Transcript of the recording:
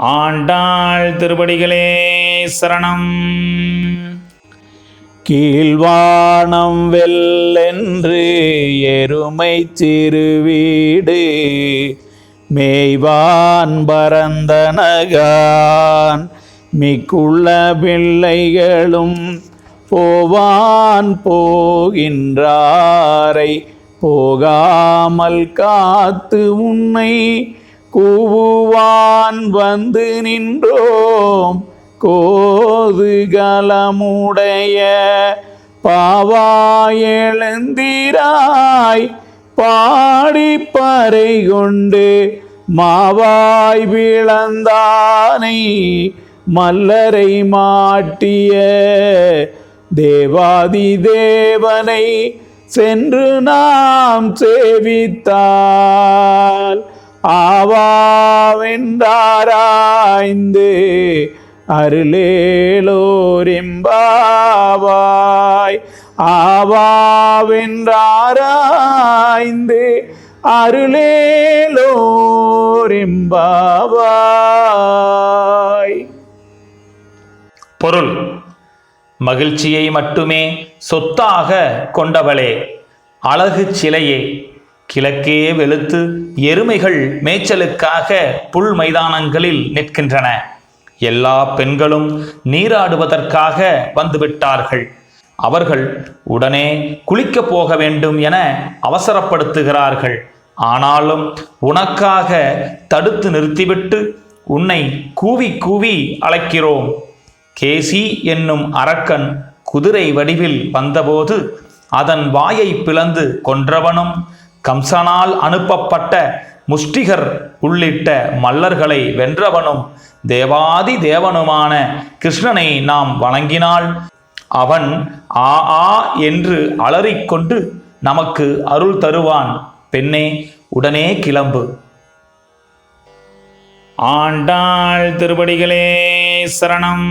ஆண்டாள் திருப்படிகளே சரணம். கீழ்வானம் வெல்லென்று எருமை சிறுவீடு மேய்வான் பரந்தனகான் மிக்குள்ள பிள்ளைகளும் போவான் போகின்றாரை போகாமல் காத்து உன்னை கூவுவான் வந்து நின்றோம் கோதுகலமுடைய பாவாயெழுந்திராய் பாடி பறை கொண்டு மாவாய் விளந்தானை மல்லரை மாட்டிய தேவாதி தேவனை சென்று நாம் சேவித்தால் ஆவாவென்றாராய்ந்து அருளேலோரிம்பாவாய். ஆவாவென்றாராய்ந்து அருளேலோரிம்பாவாய். பொருள் மகிழ்ச்சியை மட்டுமே சொத்தாக கொண்டவளே. அழகு சிலையே கிழக்கே வெளுத்து எருமைகள் மேய்ச்சலுக்காக புல் மைதானங்களில் நிற்கின்றன. எல்லா பெண்களும் நீராடுவதற்காக வந்துவிட்டார்கள். அவர்கள் உடனே குளிக்கப் போக வேண்டும் என அவசரப்படுத்துகிறார்கள். ஆனாலும் உனக்காக தடுத்து நிறுத்திவிட்டு உன்னை கூவி கூவி அழைக்கிறோம். கேசி என்னும் அரக்கன் குதிரை வடிவில் வந்தபோது அதன் வாயை பிளந்து கொன்றவனும் கம்சனால் அனுப்பப்பட்ட முஷ்டிகர் உள்ளிட்ட மல்லர்களை வென்றவனும் தேவாதி தேவனுமான கிருஷ்ணனை நாம் வணங்கினால் அவன் ஆ ஆ என்று அலறிக்கொண்டு நமக்கு அருள் தருவான். பெண்ணே உடனே கிளம்பு. ஆண்டாள் திருப்படிகளே சரணம்.